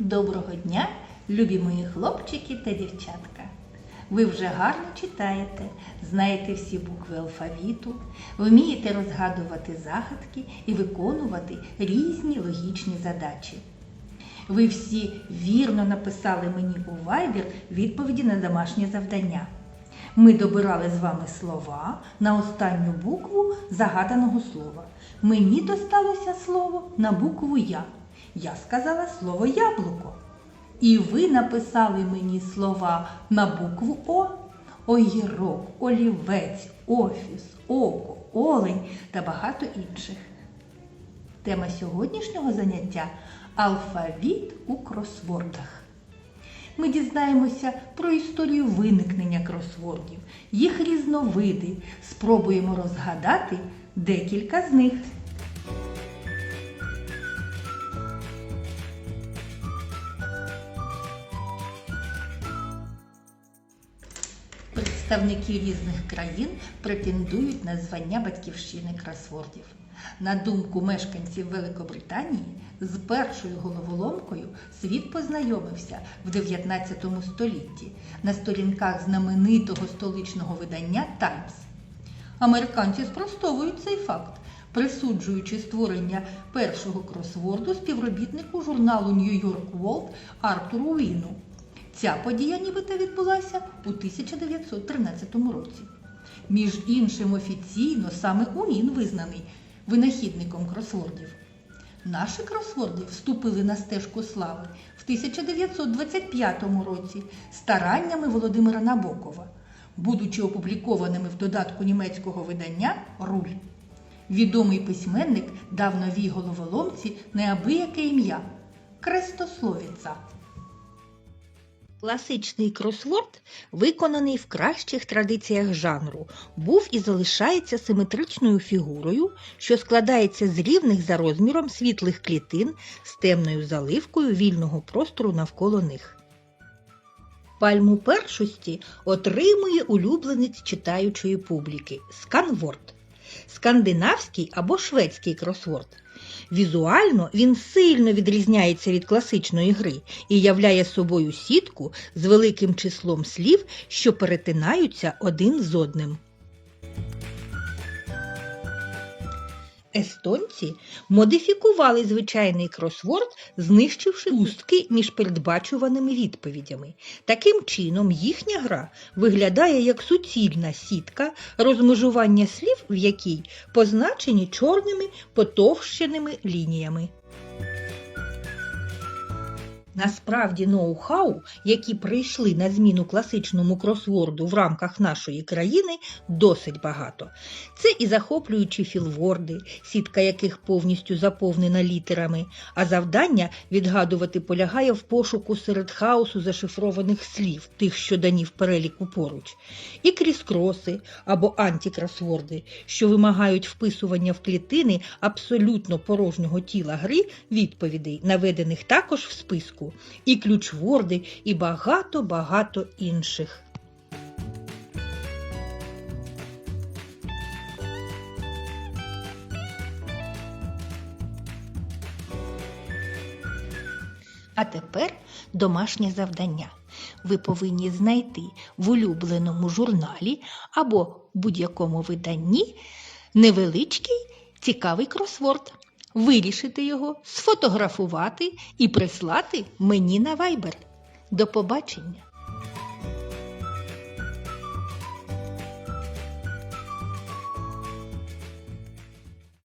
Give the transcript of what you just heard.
Доброго дня, любі мої хлопчики та дівчатка. Ви вже гарно читаєте, знаєте всі букви алфавіту, вмієте розгадувати загадки і виконувати різні логічні задачі. Ви всі вірно написали мені у Viber відповіді на домашнє завдання. Ми добирали з вами слова на останню букву загаданого слова. Мені досталося слово на букву Я. Я сказала слово яблуко. І ви написали мені слова на букву О. Огірок, олівець, офіс, око, олень та багато інших. Тема сьогоднішнього заняття алфавіт у кросвордах. Ми дізнаємося про історію виникнення кросвордів, їх різновиди, спробуємо розгадати декілька з них. Представники різних країн претендують на звання батьківщини кросвордів. На думку мешканців Великобританії, з першою головоломкою світ познайомився в 19 столітті на сторінках знаменитого столичного видання Таймс. Американці спростовують цей факт, присуджуючи створення першого кросворду співробітнику журналу York World Артуру Віну. Ця подія нібито відбулася у 1913 році. Між іншим, офіційно саме Уін визнаний винахідником кросвордів. Наші кросворди вступили на стежку слави в 1925 році стараннями Володимира Набокова, будучи опублікованими в додатку німецького видання Руль. Відомий письменник дав новій головоломці неабияке ім'я Крестословіца. Класичний кросворд, виконаний в кращих традиціях жанру, був і залишається симетричною фігурою, що складається з рівних за розміром світлих клітин з темною заливкою вільного простору навколо них. Пальму першості отримує улюбленець читаючої публіки сканворд. Скандинавський або шведський кросворд. Візуально він сильно відрізняється від класичної гри і являє собою сітку з великим числом слів, що перетинаються один з одним. Естонці модифікували звичайний кросворд, знищивши пустки між передбачуваними відповідями. Таким чином, їхня гра виглядає як суцільна сітка, розмежування слів в якій позначені чорними потовщеними лініями. Насправді ноу-хау, які прийшли на зміну класичному кросворду в рамках нашої країни, досить багато. Це і захоплюючі філворди, сітка яких повністю заповнена літерами, а завдання відгадувати полягає в пошуку серед хаосу зашифрованих слів, тих, що дані в переліку поруч, і кріскроси або антікрасворди, що вимагають вписування в клітини абсолютно порожнього тіла гри відповідей, наведених також в списку, і ключворди, і багато-багато інших. А тепер домашнє завдання. Ви повинні знайти в улюбленому журналі або будь-якому виданні невеличкий цікавий кросворд, вирішити його, сфотографувати і прислати мені на вайбер. До побачення!